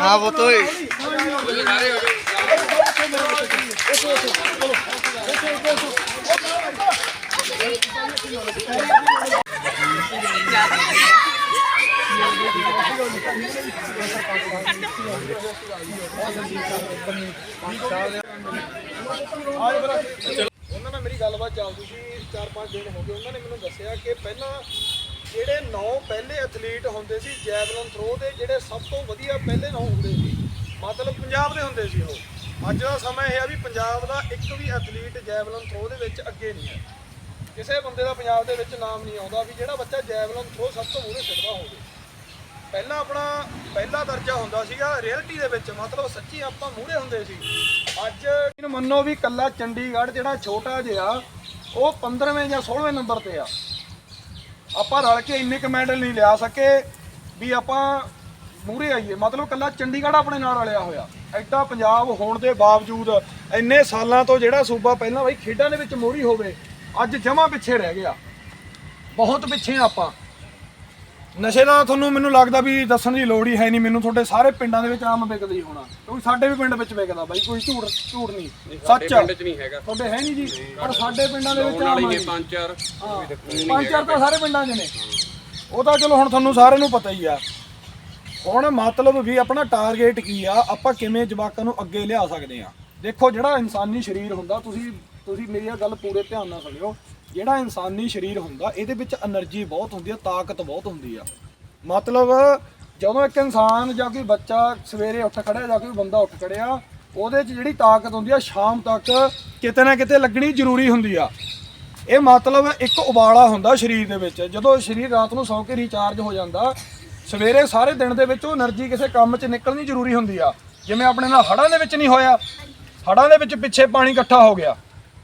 ਹਾਂ ਉਹ ਤੋਂ ਉਹਨਾਂ ਨਾਲ ਮੇਰੀ ਗੱਲਬਾਤ ਚੱਲਦੀ ਸੀ 4-5 ਦਿਨ ਹੋ ਗਏ। ਉਹਨਾਂ ਨੇ ਮੈਨੂੰ ਦੱਸਿਆ ਕਿ ਪਹਿਲਾਂ ਜਿਹੜੇ ਨੌ ਪਹਿਲੇ ਐਥਲੀਟ ਹੁੰਦੇ ਸੀ ਜੈਵਲਨ ਥਰੋ ਦੇ, ਜਿਹੜੇ ਸਭ ਤੋਂ ਵਧੀਆ ਪਹਿਲੇ ਨੌ ਹੁੰਦੇ ਸੀ। ਮਤਲਬ ਪੰਜਾਬ ਦੇ ਹੁੰਦੇ ਸੀ ਉਹ। ਅੱਜ ਦਾ ਸਮਾਂ ਇਹ ਆ ਵੀ ਪੰਜਾਬ ਦਾ ਇੱਕ ਵੀ ਐਥਲੀਟ ਜੈਵਲਨ ਥਰੋ ਦੇ ਵਿੱਚ ਅੱਗੇ ਨਹੀਂ ਹੈ। ਕਿਸੇ ਬੰਦੇ ਦਾ ਪੰਜਾਬ ਦੇ ਵਿੱਚ ਨਾਮ ਨਹੀਂ ਆਉਂਦਾ ਵੀ ਜਿਹੜਾ ਬੱਚਾ ਜੈਵਲਨ ਥਰੋ ਸਭ ਤੋਂ ਮੂਹਰੇ ਸਿੱਟਦਾ ਹੋਵੇ। ਪਹਿਲਾਂ ਆਪਣਾ ਪਹਿਲਾ ਦਰਜਾ ਹੁੰਦਾ ਸੀਗਾ ਰਿਐਲਿਟੀ ਦੇ ਵਿੱਚ, ਮਤਲਬ ਸੱਚੀ ਆਪਾਂ ਮੂਹਰੇ ਹੁੰਦੇ ਸੀ। ਅੱਜ ਇਹਨੂੰ ਮੰਨੋ ਵੀ ਕੱਲਾ ਚੰਡੀਗੜ੍ਹ ਜਿਹੜਾ ਛੋਟਾ ਜਿਹਾ, ਉਹ 15ਵੇਂ ਜਾਂ 16ਵੇਂ ਨੰਬਰ ਤੇ ਆ। ਆਪਾਂ ਰਲ ਕੇ ਇੰਨੇ ਕੁ ਮੈਡਲ ਨਹੀਂ ਲਿਆ ਸਕੇ ਵੀ ਆਪਾਂ ਮੂਹਰੇ ਆਈਏ। ਮਤਲਬ ਕੱਲਾ ਚੰਡੀਗੜ੍ਹ ਆਪਣੇ ਨਾਲ ਰਲਿਆ ਹੋਇਆ। ਐਡਾ ਪੰਜਾਬ ਹੋਣ ਦੇ ਬਾਵਜੂਦ ਇੰਨੇ ਸਾਲਾਂ ਤੋਂ ਜਿਹੜਾ ਸੂਬਾ ਪਹਿਲਾਂ ਬਈ ਖੇਡਾਂ ਦੇ ਵਿੱਚ ਮੋਹਰੀ ਹੋਵੇ, ਅੱਜ ਜਮਾ ਪਿੱਛੇ ਰਹਿ ਗਿਆ। ਬਹੁਤ ਪਿੱਛੇ ਆ ਆਪਾਂ। ਨਸ਼ੇ ਦਾ ਤੁਹਾਨੂੰ ਮੈਨੂੰ ਲੱਗਦਾ ਵੀ ਦੱਸਣ ਦੀ ਲੋੜ ਹੀ ਹੈ ਨਹੀਂ। ਮੈਨੂੰ ਤੁਹਾਡੇ ਸਾਰੇ ਪਿੰਡਾਂ ਦੇ ਵਿੱਚ ਆਮ ਵਿਕਦਾ ਹੀ ਹੋਣਾ। ਕਿਉਂਕਿ ਸਾਡੇ ਵੀ ਪਿੰਡ ਵਿੱਚ ਵਿਕਦਾ ਬਾਈ ਕੋਈ ਝੂਠ ਝੂਠ ਨਹੀਂ। ਸੱਚ ਆ। ਪਿੰਡ 'ਚ ਨਹੀਂ ਹੈਗਾ। ਤੁਹਾਡੇ ਹੈ ਨਹੀਂ ਜੀ ਪਰ ਸਾਡੇ ਪਿੰਡਾਂ ਦੇ ਵਿੱਚ ਆਮ ਆ ਜੀ। ਪੰਜ ਚਾਰ। ਹਾਂ, ਪੰਜ ਚਾਰ ਤਾਂ ਸਾਰੇ ਪਿੰਡਾਂ 'ਚ ਨੇ। ਉਹ ਤਾਂ ਚਲੋ ਹੁਣ ਤੁਹਾਨੂੰ ਸਾਰਿਆਂ ਨੂੰ ਪਤਾ ਹੀ ਆ। ਹੁਣ ਮਤਲਬ ਵੀ ਆਪਣਾ ਟਾਰਗੇਟ ਕੀ ਆ ਆਪਾਂ ਕਿਵੇਂ ਜਵਾਕਾਂ ਨੂੰ ਅੱਗੇ ਲਿਆ ਸਕਦੇ ਆ। ਦੇਖੋ ਜਿਹੜਾ ਇਨਸਾਨੀ ਸਰੀਰ ਹੁੰਦਾ ਤੁਸੀਂ ਤੁਸੀਂ ਮੇਰੀ ਇਹ ਗੱਲ ਪੂਰੇ ਧਿਆਨ ਨਾਲ ਸੁਣਿਓ। ਜਿਹੜਾ ਇਨਸਾਨੀ ਸਰੀਰ ਹੁੰਦਾ, ਇਹਦੇ ਵਿੱਚ એનર્ਜੀ ਬਹੁਤ ਹੁੰਦੀ ਆ, ਤਾਕਤ ਬਹੁਤ ਹੁੰਦੀ ਆ। ਮਤਲਬ ਜਦੋਂ ਇੱਕ ਇਨਸਾਨ ਜਾਂ ਕੋਈ ਬੱਚਾ ਸਵੇਰੇ ਉੱਠ ਖੜਿਆ ਜਾਂ ਕੋਈ ਬੰਦਾ ਉੱਠ ਖੜਿਆ, ਉਹਦੇ 'ਚ ਜਿਹੜੀ ਤਾਕਤ ਹੁੰਦੀ ਆ, ਸ਼ਾਮ ਤੱਕ ਕਿਤੇ ਨਾ ਕਿਤੇ ਲੱਗਣੀ ਜ਼ਰੂਰੀ ਹੁੰਦੀ ਆ। ਇਹ ਮਤਲਬ ਇੱਕ ਉਬਾਲਾ ਹੁੰਦਾ ਸਰੀਰ ਦੇ ਵਿੱਚ। ਜਦੋਂ ਸਰੀਰ ਰਾਤ ਨੂੰ ਸੌਂ ਕੇ ਰੀਚਾਰਜ ਹੋ ਜਾਂਦਾ, ਸਵੇਰੇ ਸਾਰੇ ਦਿਨ ਦੇ ਵਿੱਚ ਉਹ એનર્ਜੀ ਕਿਸੇ ਕੰਮ 'ਚ ਨਿਕਲਣੀ ਜ਼ਰੂਰੀ ਹੁੰਦੀ ਆ। ਜਿਵੇਂ ਆਪਣੇ ਨਾਲ ਹੜਾਂ ਦੇ ਵਿੱਚ ਨਹੀਂ ਹੋਇਆ। ਹੜਾਂ ਦੇ ਵਿੱਚ ਪਿੱਛੇ ਪਾਣੀ ਇਕੱਠਾ ਹੋ ਗਿਆ।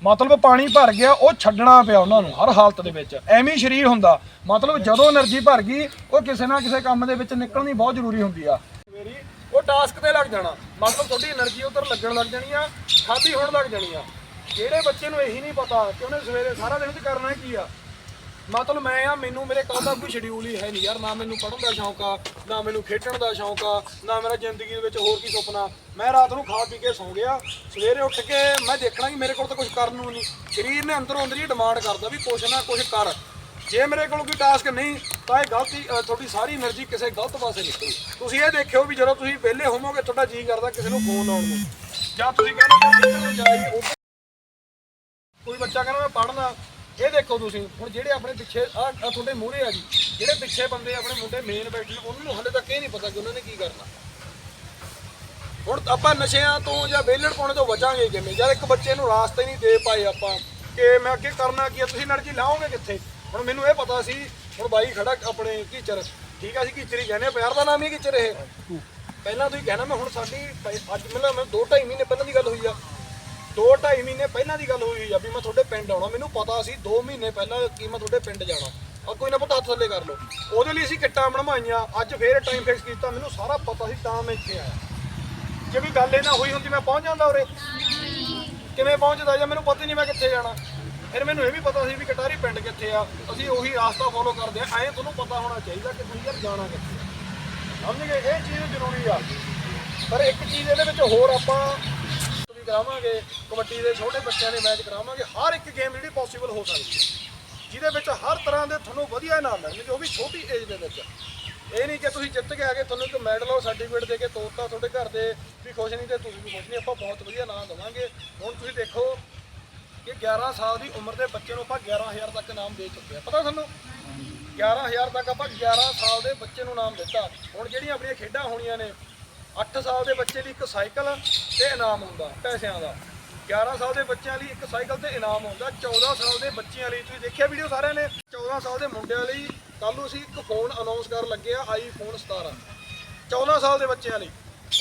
ਮਤਲਬ ਪਾਣੀ ਭਰ ਗਿਆ, ਉਹ ਛੱਡਣਾ ਪਿਆ ਉਹਨਾਂ ਨੂੰ ਹਰ ਹਾਲਤ ਦੇ ਵਿੱਚ। ਐਵੇਂ ਸਰੀਰ ਹੁੰਦਾ। ਮਤਲਬ ਜਦੋਂ એનર્ਜੀ ਭਰ ਗਈ, ਉਹ ਕਿਸੇ ਨਾ ਕਿਸੇ ਕੰਮ ਦੇ ਵਿੱਚ ਨਿਕਲਣੀ ਬਹੁਤ ਜ਼ਰੂਰੀ ਹੁੰਦੀ ਆ। ਉਹ ਟਾਸਕ ਤੇ ਲੱਗ ਜਾਣਾ। ਮਤਲਬ ਤੁਹਾਡੀ એનર્ਜੀ ਉਧਰ ਲੱਗਣ ਲੱਗ ਜਾਣੀ ਆ ਖਾਦੀ ਹੋਣ ਲੱਗ ਜਾਣੀ ਆ। ਜਿਹੜੇ ਬੱਚੇ ਨੂੰ ਇਹੀ ਨਹੀਂ ਪਤਾ ਕਿ ਉਹਨੇ ਸਵੇਰੇ ਸਾਰਾ ਦਿਨ ਕਰਨਾ ਕੀ ਆ ਮਤਲਬ ਮੈਂ ਆ, ਮੈਨੂੰ ਮੇਰੇ ਕੋਲ ਦਾ ਕੋਈ ਸ਼ਡਿਊਲ ਹੀ ਹੈ ਨਹੀਂ ਯਾਰ, ਨਾ ਮੈਨੂੰ ਪੜ੍ਹਨ ਦਾ ਸ਼ੌਂਕ ਆ, ਨਾ ਮੈਨੂੰ ਖੇਡਣ ਦਾ ਸ਼ੌਂਕ ਆ, ਨਾ ਮੇਰਾ ਜ਼ਿੰਦਗੀ ਦੇ ਵਿੱਚ ਹੋਰ ਕੀ ਸੁਪਨਾ। ਮੈਂ ਰਾਤ ਨੂੰ ਖਾ ਪੀ ਕੇ ਸੌਂ ਗਿਆ, ਸਵੇਰੇ ਉੱਠ ਕੇ ਮੈਂ ਦੇਖਣਾ ਕਿ ਮੇਰੇ ਕੋਲ ਤਾਂ ਕੁਝ ਕਰਨ ਨੂੰ ਨਹੀਂ। ਸਰੀਰ ਨੇ ਅੰਦਰੋਂ ਅੰਦਰ ਹੀ ਡਿਮਾਂਡ ਕਰਦਾ ਵੀ ਕੁਛ ਨਾ ਕੁਛ ਕਰ। ਜੇ ਮੇਰੇ ਕੋਲ ਕੋਈ ਟਾਸਕ ਨਹੀਂ, ਤਾਂ ਇਹ ਗਲਤੀ ਤੁਹਾਡੀ ਸਾਰੀ એનર્ਜੀ ਕਿਸੇ ਗਲਤ ਪਾਸੇ ਨਿਕਲੂ। ਤੁਸੀਂ ਇਹ ਦੇਖਿਓ ਵੀ ਜਦੋਂ ਤੁਸੀਂ ਵਿਹਲੇ ਹੋਵੋਗੇ, ਤੁਹਾਡਾ ਜੀ ਕਰਦਾ ਕਿਸੇ ਨੂੰ ਫੋਨ ਆਉਣ ਨੂੰ। ਜਾਂ ਤੁਸੀਂ ਕਹਿੰਦੇ ਕੋਈ ਬੱਚਾ ਕਹਿੰਦਾ ਮੈਂ ਪੜ੍ਹਨਾ ਇਹ ਦੇਖੋ ਤੁਸੀਂ ਹੁਣ ਜਿਹੜੇ ਆਪਣੇ ਪਿੱਛੇ ਆ ਤੁਹਾਡੇ ਮੂਹਰੇ ਆ ਜੀ। ਜਿਹੜੇ ਪਿੱਛੇ ਬੰਦੇ ਆਪਣੇ ਮੁੰਡੇ ਮੇਨ ਬੈਠੇ ਉਹਨਾਂ ਨੂੰ ਹਲੇ ਤੱਕ ਇਹ ਨਹੀਂ ਪਤਾ ਕਿ ਉਹਨਾਂ ਨੇ ਕੀ ਕਰਨਾ। ਹੁਣ ਆਪਾਂ ਨਸ਼ਿਆਂ ਤੋਂ ਜਾਂ ਵੇਲਣ ਪਾਉਣ ਤੋਂ ਬਚਾਂਗੇ ਕਿਵੇਂ? ਯਾਰ ਇੱਕ ਬੱਚੇ ਨੂੰ ਰਾਸਤਾ ਹੀ ਨਹੀਂ ਦੇ ਪਾਏ ਆਪਾਂ ਕਿ ਮੈਂ ਅੱਗੇ ਕਰਨਾ ਕੀ ਆ? ਤੁਸੀਂ એનર્ਜੀ ਲਾਓਗੇ ਕਿੱਥੇ? ਹੁਣ ਮੈਨੂੰ ਇਹ ਪਤਾ ਸੀ ਹੁਣ ਬਾਈ ਖੜਾ ਆਪਣੇ ਕੀਚਰ ਠੀਕ ਆ ਸੀ ਕੀਚਰ ਹੀ ਕਹਿੰਦੇ ਪਿਆਰ ਦਾ ਨਾਮ ਹੀ ਕੀਚਰ ਇਹ। ਪਹਿਲਾਂ ਤੁਸੀਂ ਕਹਿਣਾ ਮੈਂ ਹੁਣ ਸਾਡੀ ਅੱਜ ਮਿਲਾ ਮੈਂ 2 2.5 ਮਹੀਨੇ ਪਹਿਲਾਂ ਦੀ ਗੱਲ ਹੋਈ ਆ। ਦੋ ਢਾਈ ਮਹੀਨੇ ਪਹਿਲਾਂ ਦੀ ਗੱਲ ਹੋਈ ਹੋਈ ਆ ਵੀ ਮੈਂ ਤੁਹਾਡੇ ਪਿੰਡ ਆਉਣਾ। ਮੈਨੂੰ ਪਤਾ ਸੀ 2 ਮਹੀਨੇ ਪਹਿਲਾਂ ਕਿ ਮੈਂ ਤੁਹਾਡੇ ਪਿੰਡ ਜਾਣਾ। ਆ ਕੋਈ ਨਾ ਪਤਾ ਹੱਥ ਥੱਲੇ ਕਰ ਲਓ। ਉਹਦੇ ਲਈ ਅਸੀਂ ਕਿੱਟਾਂ ਬਣਵਾਈਆਂ। ਅੱਜ ਫੇਰ ਟਾਈਮ ਫਿਕਸ ਕੀਤਾ। ਮੈਨੂੰ ਸਾਰਾ ਪਤਾ ਸੀ, ਤਾਂ ਮੈਂ ਇੱਥੇ ਆਇਆ। ਜੇ ਵੀ ਗੱਲ ਇਹ ਨਾ ਹੋਈ ਹੁੰਦੀ, ਮੈਂ ਪਹੁੰਚ ਜਾਂਦਾ ਉਰੇ। ਕਿਵੇਂ ਪਹੁੰਚਦਾ ਜਾਂ? ਮੈਨੂੰ ਪਤਾ ਹੀ ਨਹੀਂ ਮੈਂ ਕਿੱਥੇ ਜਾਣਾ। ਫਿਰ ਮੈਨੂੰ ਇਹ ਵੀ ਪਤਾ ਸੀ ਵੀ ਕਟਾਰੀ ਪਿੰਡ ਕਿੱਥੇ ਆ। ਅਸੀਂ ਉਹੀ ਰਾਸਤਾ ਫੋਲੋ ਕਰਦੇ ਆ। ਐਂ ਤੁਹਾਨੂੰ ਪਤਾ ਹੋਣਾ ਚਾਹੀਦਾ ਕਿ ਤੁਸੀਂ ਯਾਰ ਜਾਣਾ ਕਿੱਥੇ ਆ। ਸਮਝ ਗਏ? ਇਹ ਚੀਜ਼ ਜ਼ਰੂਰੀ ਆ। ਪਰ ਇੱਕ ਚੀਜ਼ ਇਹਦੇ ਵਿੱਚ ਹੋਰ ਆਪਾਂ ਕਰਾਵਾਂਗੇ, ਕਬੱਡੀ ਦੇ ਛੋਟੇ ਬੱਚਿਆਂ ਦੇ ਮੈਚ ਕਰਾਵਾਂਗੇ, ਹਰ ਇੱਕ ਗੇਮ ਜਿਹੜੀ ਪੋਸੀਬਲ ਹੋ ਸਕਦੀ ਹੈ। ਜਿਹਦੇ ਵਿੱਚ ਹਰ ਤਰ੍ਹਾਂ ਦੇ ਤੁਹਾਨੂੰ ਵਧੀਆ ਇਨਾਮ ਮਿਲਣਗੇ, ਉਹ ਵੀ ਛੋਟੀ ਏਜ ਦੇ ਵਿੱਚ। ਇਹ ਨਹੀਂ ਕਿ ਤੁਸੀਂ ਜਿੱਤ ਕੇ ਆ ਗਏ, ਤੁਹਾਨੂੰ ਇੱਕ ਮੈਡਲ ਉਹ ਸਰਟੀਫਿਕੇਟ ਦੇ ਕੇ ਤੋਰਤਾ ਤੁਹਾਡੇ ਘਰ ਦੇ, ਵੀ ਖੁਸ਼ ਨਹੀਂ ਤੇ ਤੁਸੀਂ ਵੀ ਖੁਸ਼ ਨਹੀਂ, ਆਪਾਂ ਬਹੁਤ ਵਧੀਆ ਇਨਾਮ ਦੇਵਾਂਗੇ। ਹੁਣ ਤੁਸੀਂ ਦੇਖੋ ਕਿ 11 ਸਾਲ ਦੀ ਉਮਰ ਦੇ ਬੱਚੇ ਨੂੰ ਆਪਾਂ 11000 ਤੱਕ ਇਨਾਮ ਦੇ ਚੁੱਕੇ ਆ ਪਤਾ ਤੁਹਾਨੂੰ? 11000 ਤੱਕ ਆਪਾਂ 11 ਸਾਲ ਦੇ ਬੱਚੇ ਨੂੰ ਇਨਾਮ ਦਿੱਤਾ। ਹੁਣ ਜਿਹੜੀਆਂ ਆਪਣੀਆਂ ਖੇਡਾਂ ਹੋਣੀਆਂ ਨੇ 8 ਸਾਲ ਦੇ ਬੱਚੇ ਲਈ ਇੱਕ ਸਾਈਕਲ ਤੇ ਇਨਾਮ ਹੁੰਦਾ, ਪੈਸਿਆਂ ਦਾ। 11 ਸਾਲ ਦੇ ਬੱਚਿਆਂ ਲਈ ਇੱਕ ਸਾਈਕਲ ਤੇ ਇਨਾਮ ਹੁੰਦਾ 14 ਸਾਲ ਦੇ ਬੱਚਿਆਂ ਲਈ। ਤੁਸੀਂ ਦੇਖਿਆ ਵੀਡੀਓ ਸਾਰਿਆਂ ਨੇ? 14 ਸਾਲ ਦੇ ਮੁੰਡਿਆਂ ਲਈ ਕੱਲ ਨੂੰ ਅਸੀਂ ਇੱਕ ਫੋਨ ਅਨਾਉਂਸ ਕਰਨ ਲੱਗੇ ਆ ਆਈਫੋਨ 17 14 ਸਾਲ ਦੇ ਬੱਚਿਆਂ ਲਈ।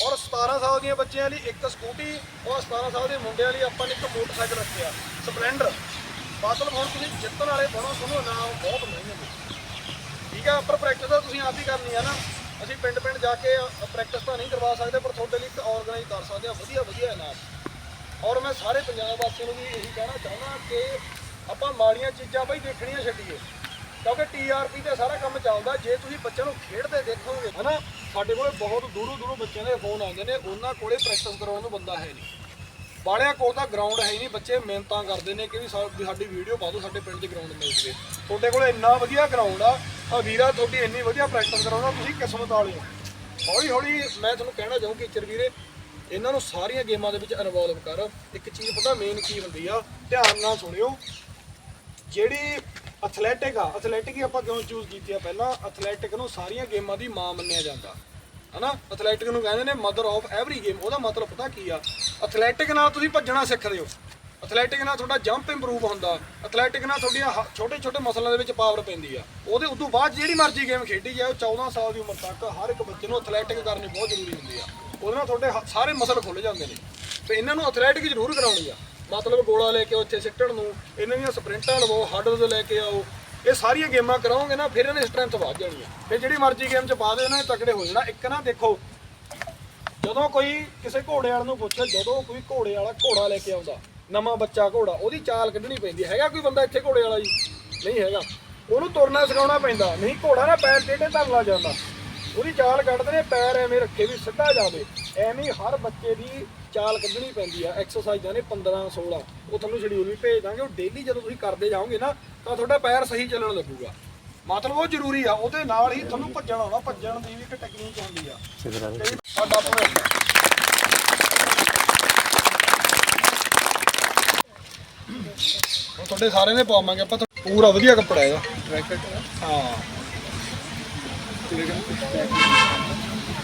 ਔਰ 17 ਸਾਲ ਦੀਆਂ ਬੱਚਿਆਂ ਲਈ ਇੱਕ ਸਕੂਟੀ ਔਰ 17 ਸਾਲ ਦੇ ਮੁੰਡਿਆਂ ਲਈ ਆਪਾਂ ਨੇ ਇੱਕ ਮੋਟਰਸਾਈਕਲ ਰੱਖਿਆ ਸਪਲੈਂਡਰ ਮਤਲਬ ਹੁਣ ਤੁਸੀਂ ਜਿੱਤਣ ਵਾਲੇ ਬਣੋ, ਤੁਹਾਨੂੰ ਇਨਾਮ ਬਹੁਤ ਮਿਲਣਗੇ। ਠੀਕ ਆ ਪਰ ਪ੍ਰੈਕਟਿਸ ਤਾਂ ਤੁਸੀਂ ਆਪ ਹੀ ਕਰਨੀ ਆ ਨਾ। ਅਸੀਂ ਪਿੰਡ ਪਿੰਡ ਜਾ ਕੇ ਪ੍ਰੈਕਟਿਸ ਤਾਂ ਨਹੀਂ ਕਰਵਾ ਸਕਦੇ, ਪਰ ਤੁਹਾਡੇ ਲਈ ਇੱਕ ਆਰਗੇਨਾਈਜ਼ ਕਰ ਸਕਦੇ ਆ ਵਧੀਆ ਵਧੀਆ ਇਨਾਮ ਔਰ ਮੈਂ ਸਾਰੇ ਪੰਜਾਬ ਵਾਸੀਆਂ ਨੂੰ ਵੀ ਇਹੀ ਕਹਿਣਾ ਚਾਹੁੰਦਾ ਕਿ ਆਪਾਂ ਮਾੜੀਆਂ ਚੀਜ਼ਾਂ ਬਈ ਦੇਖਣੀਆਂ ਛੱਡੀਏ। ਕਿਉਂਕਿ ਟੀਆਰਪੀ ਤੇ ਸਾਰਾ ਕੰਮ ਚੱਲਦਾ, ਜੇ ਤੁਸੀਂ ਬੱਚਿਆਂ ਨੂੰ ਖੇਡਦੇ ਦੇਖੋਗੇ, ਹਨਾ, ਸਾਡੇ ਕੋਲੇ ਬਹੁਤ ਦੂਰੋਂ ਦੂਰੋਂ ਬੱਚਿਆਂ ਦੇ ਫੋਨ ਆਉਂਦੇ ਨੇ, ਉਹਨਾਂ ਕੋਲੇ ਪ੍ਰੈਕਟਿਸ ਕਰਾਉਣ ਨੂੰ ਬੰਦਾ ਹੈ ਨਹੀਂ। ਬਾਲਿਆਂ ਕੋਲ ਤਾਂ ਗਰਾਊਂਡ ਹੈ ਹੀ ਨਹੀਂ, ਬੱਚੇ ਮਿਹਨਤਾਂ ਕਰਦੇ ਨੇ ਕਿ ਵੀ ਸਾ- ਵੀ ਸਾਡੀ ਵੀਡੀਓ ਪਾ ਦਿਓ, ਸਾਡੇ ਪਿੰਡ 'ਚ ਗਰਾਊਂਡ ਮਿਲ ਜਵੇ। ਤੁਹਾਡੇ ਕੋਲ ਇੰਨਾ ਵਧੀਆ ਗਰਾਊਂਡ ਆ ਆ ਵੀਰਾ ਤੁਹਾਡੀ ਇੰਨੀ ਵਧੀਆ ਪ੍ਰੈਕਟਿਸ ਕਰਾਉਂਦਾ, ਤੁਸੀਂ ਕਿਸਮਤ ਵਾਲੇ ਹੋ। ਹੌਲੀ ਹੌਲੀ ਮੈਂ ਤੁਹਾਨੂੰ ਕਹਿਣਾ ਚਾਹੂੰ ਟੀਚਰ ਵੀਰੇ, ਇਹਨਾਂ ਨੂੰ ਸਾਰੀਆਂ ਗੇਮਾਂ ਦੇ ਵਿੱਚ ਇਨਵੋਲਵ ਕਰ। ਇੱਕ ਚੀਜ਼ ਪਤਾ ਮੇਨ ਕੀ ਹੁੰਦੀ ਆ, ਧਿਆਨ ਨਾਲ ਸੁਣਿਓ। ਜਿਹੜੀ ਐਥਲੈਟਿਕ ਆ ਐਥਲੈਟਿਕ ਹੀ ਆਪਾਂ ਕਿਉਂ ਚੂਜ਼ ਕੀਤੀ ਆ? ਪਹਿਲਾਂ ਐਥਲੈਟਿਕ ਨੂੰ ਸਾਰੀਆਂ ਗੇਮਾਂ ਦੀ ਮਾਂ ਮੰਨਿਆ ਜਾਂਦਾ। ਹਨਾ? ਐਥਲੈਟਿਕ ਨੂੰ ਕਹਿੰਦੇ ਨੇ ਮਦਰ ਆਫ ਐਵਰੀ ਗੇਮ ਉਹਦਾ ਮਤਲਬ ਪਤਾ ਕੀ ਆ? ਐਥਲੈਟਿਕ ਨਾਲ ਤੁਸੀਂ ਭੱਜਣਾ ਸਿੱਖਦੇ ਹੋ। ਐਥਲੈਟਿਕ ਨਾਲ ਤੁਹਾਡਾ ਜੰਪ ਇੰਪਰੂਵ ਹੁੰਦਾ। ਐਥਲੈਟਿਕ ਨਾਲ ਤੁਹਾਡੀਆਂ ਛੋਟੇ ਛੋਟੇ ਮਸਲਾਂ ਦੇ ਵਿੱਚ ਪਾਵਰ ਪੈਂਦੀ ਆ। ਉਹਦੇ ਉਦੋਂ ਬਾਅਦ ਜਿਹੜੀ ਮਰਜ਼ੀ ਗੇਮ ਖੇਡੀ ਜਾਏ, ਉਹ 14 ਸਾਲ ਦੀ ਉਮਰ ਤੱਕ ਹਰ ਇੱਕ ਬੱਚੇ ਨੂੰ ਐਥਲੈਟਿਕ ਕਰਨੀ ਬਹੁਤ ਜ਼ਰੂਰੀ ਹੁੰਦੀ ਆ। ਉਹਦੇ ਨਾਲ ਤੁਹਾਡੇ ਹ- ਸਾਰੇ ਮਸਲ ਖੁੱਲ ਜਾਂਦੇ ਨੇ। ਤੇ ਇਹਨਾਂ ਨੂੰ ਐਥਲੈਟਿਕ ਜ਼ਰੂਰ ਕਰਾਉਣੀ ਆ। ਮਤਲਬ ਗੋਲਾ ਲੈ ਕੇ ਉੱਥੇ ਸਿੱਟਣ ਨੂੰ, ਇਹਨਾਂ ਦੀਆਂ ਸਪ੍ਰਿੰਟਾਂ ਲਵਾਓ ਹੱਡਲ ਲੈ ਕੇ ਆਓ। ਇਹ ਸਾਰੀਆਂ ਗੇਮਾਂ ਕਰਾਓਗੇ ਨਾ, ਫਿਰ ਇਹਨਾਂ ਦੀ ਸਟਰੈਂਥ ਵੱਧ ਜਾਣੀ ਆ। ਫਿਰ ਜਿਹੜੀ ਮਰਜ਼ੀ ਗੇਮ 'ਚ ਪਾ ਦੇ, ਇਹਨਾਂ ਨੇ ਤਕੜੇ ਹੋ ਜਾਣਾ। ਇੱਕ ਨਾ ਦੇਖੋ, ਜਦੋਂ ਕੋਈ ਕਿਸੇ ਘੋੜੇ ਵਾਲੇ ਨੂੰ ਪੁੱਛੇ, ਜਦੋਂ ਕੋਈ ਘੋੜੇ ਵਾਲਾ ਘੋੜਾ ਲੈ ਕੇ ਆਉਂਦਾ ਨਵਾਂ ਬੱਚਾ ਘੋੜਾ ਉਹਦੀ ਚਾਲ ਕੱਢਣੀ ਪੈਂਦੀ ਹੈਗਾ ਕੋਈ ਬੰਦਾ ਇੱਥੇ ਘੋੜੇ ਵਾਲਾ ਜੀ? ਨਹੀਂ ਹੈਗਾ। ਉਹਨੂੰ ਤੁਰਨਾ ਸਿਖਾਉਣਾ ਪੈਂਦਾ। ਨਹੀਂ ਘੋੜਾ ਨਾ ਪੈਰ ਟੇਢੇ ਧਰ ਲਾ ਜਾਂਦਾ। ਉਹਦੀ ਚਾਲ ਕੱਢਦੇ ਨੇ ਪੈਰ ਐਵੇਂ ਰੱਖੇ ਵੀ ਸਿੱਧਾ ਜਾਵੇ। ਐਵੇਂ ਹਰ ਬੱਚੇ ਦੀ ਚਾਲ ਕੱਢਣੀ ਪੈਂਦੀ ਆ। ਐਕਸਰਸਾਈਜ਼ਾਂ ਨੇ 15 16 ਉਹ ਤੁਹਾਨੂੰ ਸ਼ਡਿਊਲ ਵੀ ਭੇਜ ਦਾਂਗੇ। ਉਹ ਡੇਲੀ ਜਦੋਂ ਤੁਸੀਂ ਕਰਦੇ ਜਾਓਗੇ ਨਾ ਤਾਂ ਤੁਹਾਡਾ ਪੈਰ ਸਹੀ ਚੱਲਣ ਲੱਗੂਗਾ। ਮਤਲਬ ਉਹ ਜ਼ਰੂਰੀ ਆ। ਉਹਦੇ ਨਾਲ ਹੀ ਤੁਹਾਨੂੰ ਭੱਜਣ ਆਉਣਾ। ਭੱਜਣ ਦੀ ਵੀ ਇੱਕ ਟੈਕਨੀਕ ਹੁੰਦੀ ਆ। ਸਾਡਾ ਭਵਿੱਖ। ਹੁਣ ਤੁਹਾਡੇ ਸਾਰੇ ਨੇ ਪਾਵਾਂਗੇ ਆਪਾਂ ਤਾਂ ਪੂਰਾ ਵਧੀਆ ਕੱਪੜਾ ਇਹਦਾ। ਹਾਂ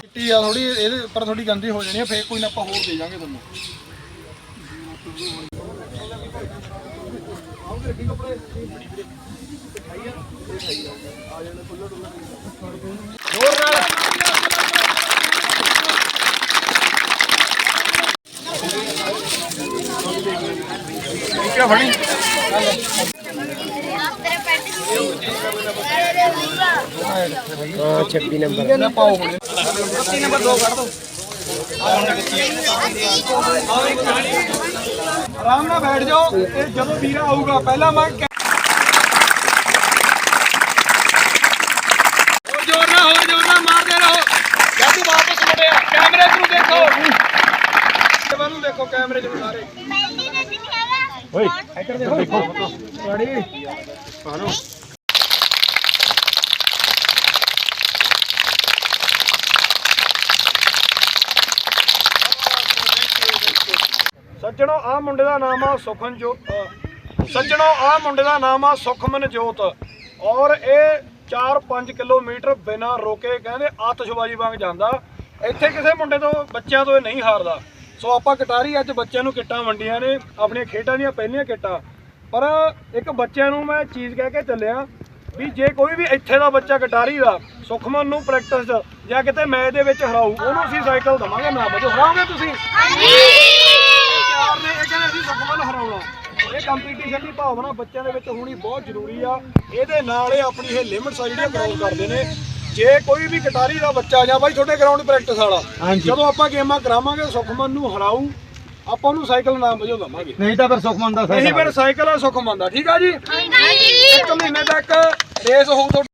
ਚਿੱਟੀ ਆ ਥੋੜੀ ਇਹਦੇ ਉੱਪਰ ਥੋੜੀ ਗੰਦੀ ਹੋ ਜਾਣੀ ਆ ਫੇਰ ਕੋਈ ਨਾ ਆਪਾਂ ਹੋਰ ਦੇ ਜਾਾਂਗੇ ਤੁਹਾਨੂੰ। ਹੋਰ ਨਾਲ ਠੀਕ ਆ ਫੜੀ। ਹਾਂ 26 ਨੰਬਰ। ਨਾ? ਪਾਓ ਹੁਣ 30 ਨੰਬਰ 2 ਕੱਢ ਦੋ। ਆਰਾਮ ਨਾਲ ਬੈਠ ਜਾਓ। ਇਹ ਜਦੋਂ ਵੀਰਾ ਆਊਗਾ ਪਹਿਲਾਂ ਮੈਂ ਹੋਰ ਜ਼ੋਰ ਨਾਲ ਹੋਰ ਜ਼ੋਰ ਨਾਲ ਮਾਰਦੇ ਰਹੋ। ਜਦ ਵਾਪਸ ਮੁੜਿਆ ਕੈਮਰੇ ਨੂੰ ਦੇਖੋ। ਕੈਮਰੇ ਨੂੰ ਦੇਖੋ ਕੈਮਰੇ ਨੂੰ ਸਾਰੇ। ਓਏ ਇੱਧਰ ਦੇਖੋ। ਰੈਡੀ ਸੱਜਣੋ ਆ ਮੁੰਡੇ ਦਾ ਨਾਮ ਆ ਅ, ਸੱਜਣੋ ਆ ਮੁੰਡੇ ਦਾ ਨਾਮ ਆ ਸੁਖਮਨ ਜੋਤ। ਔਰ ਇਹ 4-5 ਕਿਲੋਮੀਟਰ ਬਿਨਾਂ ਰੋਕੇ ਕਹਿੰਦੇ ਆਤਿਸ਼ਬਾਜ਼ੀ ਵਾਂਗ ਜਾਂਦਾ। ਇੱਥੇ ਕਿਸੇ ਮੁੰਡੇ ਤੋਂ ਬੱਚਿਆਂ ਤੋਂ ਇਹ ਨਹੀਂ ਹਾਰਦਾ। ਸੋ ਆਪਾਂ ਕਟਾਰੀ ਅੱਜ ਬੱਚਿਆਂ ਨੂੰ ਕਿੱਟਾਂ ਵੰਡੀਆਂ ਨੇ ਆਪਣੀਆਂ ਖੇਡਾਂ ਦੀਆਂ ਪਹਿਲੀਆਂ ਕਿੱਟਾਂ। ਪਰ ਇੱਕ ਬੱਚਿਆਂ ਨੂੰ ਮੈਂ ਚੀਜ਼ ਕਹਿ ਕੇ ਚੱਲਿਆ ਵੀ ਜੇ ਕੋਈ ਵੀ ਇੱਥੇ ਦਾ ਬੱਚਾ ਕਟਾਰੀ ਦਾ ਸੁਖਮਨ ਨੂੰ ਪ੍ਰੈਕਟਿਸ ਜਾਂ ਕਿਤੇ ਮੈਚ ਦੇ ਵਿੱਚ ਹਰਾਊ ਉਹਨੂੰ ਅਸੀਂ ਸਾਈਕਲ ਦਵਾਂਗੇ ਨਾ ਬਜੋ ਹਰਾਓਗੇ ਤੁਸੀਂ? ਨੇ ਇਹ ਕਹਿੰਦੇ ਅਸੀਂ ਸੁਖਮਨ ਹਰਾਉਣਾ। ਇਹ ਕੰਪੀਟੀਸ਼ਨ ਦੀ ਭਾਵਨਾ ਬੱਚਿਆਂ ਦੇ ਵਿੱਚ ਹੋਣੀ ਬਹੁਤ ਜ਼ਰੂਰੀ ਆ। ਇਹਦੇ ਨਾਲ ਇਹ ਆਪਣੀ ਇਹ ਲਿਮਟਸ ਆ ਜਿਹੜੀਆਂ ਕ੍ਰੋਸ ਕਰਦੇ ਨੇ। ਜੇ ਕੋਈ ਵੀ ਕਟਾਰੀ ਦਾ ਬੱਚਾ ਜਾਂ ਬਾਈ ਤੁਹਾਡੇ ਗਰਾਊਂਡ ਪ੍ਰੈਕਟਿਸ ਵਾਲਾ ਜਦੋਂ ਆਪਾਂ ਗੇਮਾਂ ਕਰਾਵਾਂਗੇ ਸੁਖਮਨ ਨੂੰ ਹਰਾਊ ਆਪਾਂ ਉਹਨੂੰ ਸਾਈਕਲ ਨਾਮ ਵਜੋਂ ਦਵਾਂਗੇ। ਨਹੀਂ ਤਾਂ ਫਿਰ ਸੁਖਮਨ ਦਾ ਨਹੀਂ ਫਿਰ ਸਾਈਕਲ ਆ ਸੁਖਮਨ ਦਾ ਠੀਕ ਆ ਜੀ? ਇੱਕ ਮਹੀਨੇ ਤੱਕ ਰੇਸ ਹੋਊ ਤੁਹਾਡੀ।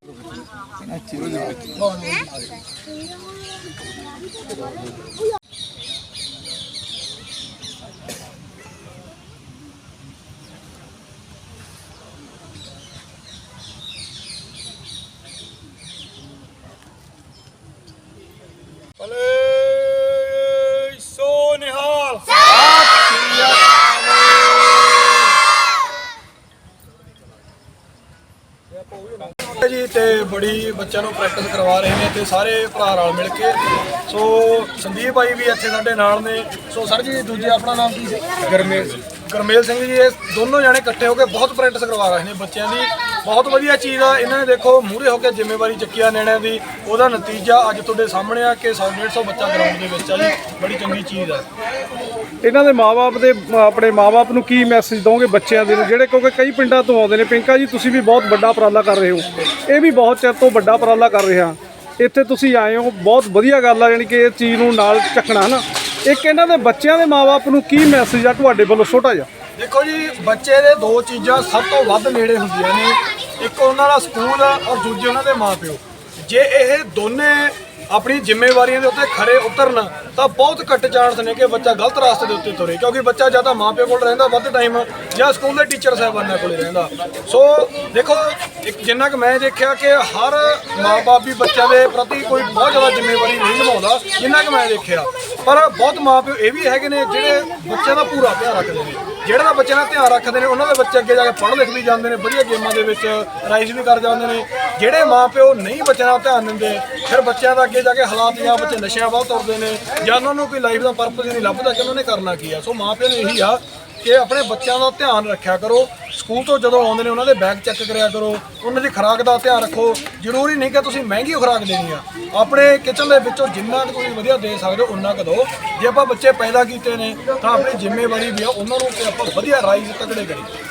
ਜੀ ਤੇ ਬੜੀ ਬੱਚਿਆਂ ਨੂੰ ਪ੍ਰੈਕਟਿਸ ਕਰਵਾ ਰਹੇ ਨੇ ਤੇ ਸਾਰੇ ਭਰਾ ਰਲ ਮਿਲ ਕੇ। ਸੋ ਸੰਦੀਪ ਭਾਈ ਵੀ ਇੱਥੇ ਸਾਡੇ ਨਾਲ ਨੇ। ਸੋ ਸਰ ਜੀ, ਦੂਜੇ ਆਪਣਾ ਨਾਮ ਕੀ ਸੀ? ਗਰਮੇਲ ਗਰਮੇਲ ਸਿੰਘ ਜੀ, ਇਹ ਦੋਨੋਂ ਜਾਣੇ ਇਕੱਠੇ ਹੋ ਕੇ ਬਹੁਤ ਪ੍ਰੈਕਟਿਸ ਕਰਵਾ ਰਹੇ ਨੇ ਬੱਚਿਆਂ ਦੀ। ਬਹੁਤ ਵਧੀਆ ਚੀਜ਼ ਆ, ਇਹਨਾਂ ਨੇ ਦੇਖੋ ਮੂਹਰੇ ਹੋ ਕੇ ਜ਼ਿੰਮੇਵਾਰੀ ਚੱਕਿਆ ਨਿਆਣਿਆਂ ਦੀ। ਉਹਦਾ ਨਤੀਜਾ ਅੱਜ ਤੁਹਾਡੇ ਸਾਹਮਣੇ ਆ ਕਿ 100 150 ਬੱਚਾ ਗਰਾਊਂਡ ਦੇ ਵਿੱਚ ਆ ਜੀ। ਬੜੀ ਚੰਗੀ ਚੀਜ਼ ਆ। ਇਹਨਾਂ ਦੇ ਮਾਪੇ ਦੇ, ਆਪਣੇ ਮਾਪੇ ਨੂੰ ਕੀ ਮੈਸੇਜ ਦੋਗੇ ਬੱਚਿਆਂ ਦੇ ਨੂੰ? ਜਿਹੜੇ ਕਿਉਂਕਿ ਕਈ ਪਿੰਡਾਂ ਤੋਂ ਆਉਂਦੇ ਨੇ। ਪਿੰਕਾ ਜੀ, ਤੁਸੀਂ ਵੀ ਬਹੁਤ ਵੱਡਾ ਉਪਰਾਲਾ ਕਰ ਰਹੇ ਹੋ। ਇਹ ਵੀ ਬਹੁਤ ਚਿਰ ਤੋਂ ਵੱਡਾ ਉਪਰਾਲਾ ਕਰ ਰਿਹਾ। ਇੱਥੇ ਤੁਸੀਂ ਆਏ ਹੋ, ਬਹੁਤ ਵਧੀਆ ਗੱਲ ਆ, ਯਾਨੀ ਕਿ ਇਹ ਚੀਜ਼ ਨੂੰ ਨਾਲ ਚੱਕਣਾ, ਹਨਾ? ਇੱਕ ਇਹਨਾਂ ਦੇ ਬੱਚਿਆਂ ਦੇ ਮਾਪੇ ਨੂੰ ਕੀ ਮੈਸੇਜ ਆ ਤੁਹਾਡੇ ਵੱਲੋਂ ਛੋਟਾ ਜਿਹਾ? ਦੇਖੋ ਜੀ, ਬੱਚੇ ਦੇ ਦੋ ਚੀਜ਼ਾਂ ਸਭ ਤੋਂ ਵੱਧ ਨੇੜੇ ਹੁੰਦੀਆਂ ਨੇ। ਇੱਕ ਉਹਨਾਂ ਦਾ ਸਕੂਲ ਔਰ ਦੂਜੇ ਉਹਨਾਂ ਦੇ ਮਾਪਿਓ। ਜੇ ਇਹ ਦੋਨੇ ਆਪਣੀ ਜ਼ਿੰਮੇਵਾਰੀਆਂ ਦੇ ਉੱਤੇ ਖਰੇ ਉਤਰਨ ਤਾਂ ਬਹੁਤ ਘੱਟ ਚਾਂਸ ਨੇ ਕਿ ਬੱਚਾ ਗਲਤ ਰਸਤੇ ਦੇ ਉੱਤੇ ਤੁਰੇ, ਕਿਉਂਕਿ ਬੱਚਾ ਜਾਂ ਤਾਂ ਮਾਪਿਓ ਕੋਲ ਰਹਿੰਦਾ ਵੱਧ ਟਾਈਮ ਜਾਂ ਸਕੂਲ ਦੇ ਟੀਚਰ ਸਾਹਿਬਾਨਾਂ ਕੋਲ ਰਹਿੰਦਾ। ਸੋ ਦੇਖੋ, ਇੱਕ ਜਿੰਨਾ ਕਿ ਮੈਂ ਦੇਖਿਆ ਕਿ ਹਰ ਮਾਪੇ ਵੀ ਬੱਚਿਆਂ ਦੇ ਪ੍ਰਤੀ ਕੋਈ ਬਹੁਤ ਜ਼ਿਆਦਾ ਜ਼ਿੰਮੇਵਾਰੀ ਨਹੀਂ ਨਿਭਾਉਂਦਾ, ਜਿੰਨਾ ਕਿ ਮੈਂ ਦੇਖਿਆ। ਪਰ ਬਹੁਤ ਮਾਪਿਓ ਇਹ ਵੀ ਹੈਗੇ ਨੇ ਜਿਹੜੇ ਬੱਚਿਆਂ ਦਾ ਪੂਰਾ ਧਿਆਨ ਰੱਖਦੇ ਨੇ। ਜਿਹੜੇ ਦਾ ਬੱਚਿਆਂ ਦਾ ਧਿਆਨ ਰੱਖਦੇ ਨੇ, ਉਹਨਾਂ ਦੇ ਬੱਚੇ ਅੱਗੇ ਜਾ ਕੇ ਪੜ੍ਹ ਲਿਖ ਵੀ ਜਾਂਦੇ ਨੇ, ਵਧੀਆ ਗੇਮਾਂ ਦੇ ਵਿੱਚ ਰਾਈਜ਼ ਵੀ ਕਰ ਜਾਂਦੇ ਨੇ। ਜਿਹੜੇ ਮਾਪਿਓ ਨਹੀਂ ਬੱਚਿਆਂ ਦਾ ਧਿਆਨ ਦਿੰਦੇ, ਫਿਰ ਬੱਚਿਆਂ ਦਾ ਅੱਗੇ ਜਾ ਕੇ ਹਾਲਾਤ ਜਾਂ ਬੱਚੇ ਨਸ਼ਿਆਂ ਵੱਲ ਤੁਰਦੇ ਨੇ, ਜਾਂ ਉਹਨਾਂ ਨੂੰ ਕੋਈ ਲਾਈਫ ਦਾ ਪਰਪਸ ਨਹੀਂ ਲੱਭਦਾ ਕਿ ਉਹਨਾਂ ਨੇ ਕਰਨਾ ਕੀ ਆ। ਸੋ ਮਾਪਿਆਂ ਨੂੰ ਇਹੀ ਆ ਕਿ ਆਪਣੇ ਬੱਚਿਆਂ ਦਾ ਧਿਆਨ ਰੱਖਿਆ ਕਰੋ ਸਕੂਲ ਤੋਂ ਜਦੋਂ ਆਉਂਦੇ ਨੇ, ਉਹਨਾਂ ਦੇ ਬੈਗ ਚੈੱਕ ਕਰਿਆ ਕਰੋ, ਉਹਨਾਂ ਦੀ ਖੁਰਾਕ ਦਾ ਧਿਆਨ ਰੱਖੋ। ਜ਼ਰੂਰੀ ਨਹੀਂ ਕਿ ਤੁਸੀਂ ਮਹਿੰਗੀ ਖੁਰਾਕ ਦੇਣੀ ਆ। ਆਪਣੇ ਕਿਚਨ ਦੇ ਵਿੱਚੋਂ ਜਿੰਨਾ ਕੁ ਤੁਸੀਂ ਵਧੀਆ ਦੇ ਸਕਦੇ ਹੋ, ਉਨਾ ਕੁ ਦਿਓ। ਜੇ ਆਪਾਂ ਬੱਚੇ ਪੈਦਾ ਕੀਤੇ ਨੇ, ਤਾਂ ਆਪਣੀ ਜ਼ਿੰਮੇਵਾਰੀ ਵੀ ਆ, ਉਹਨਾਂ ਨੂੰ ਕਿ ਆਪਾਂ ਵਧੀਆ ਰਾਈਜ਼ ਤਕੜੇ ਕਰੀਏ।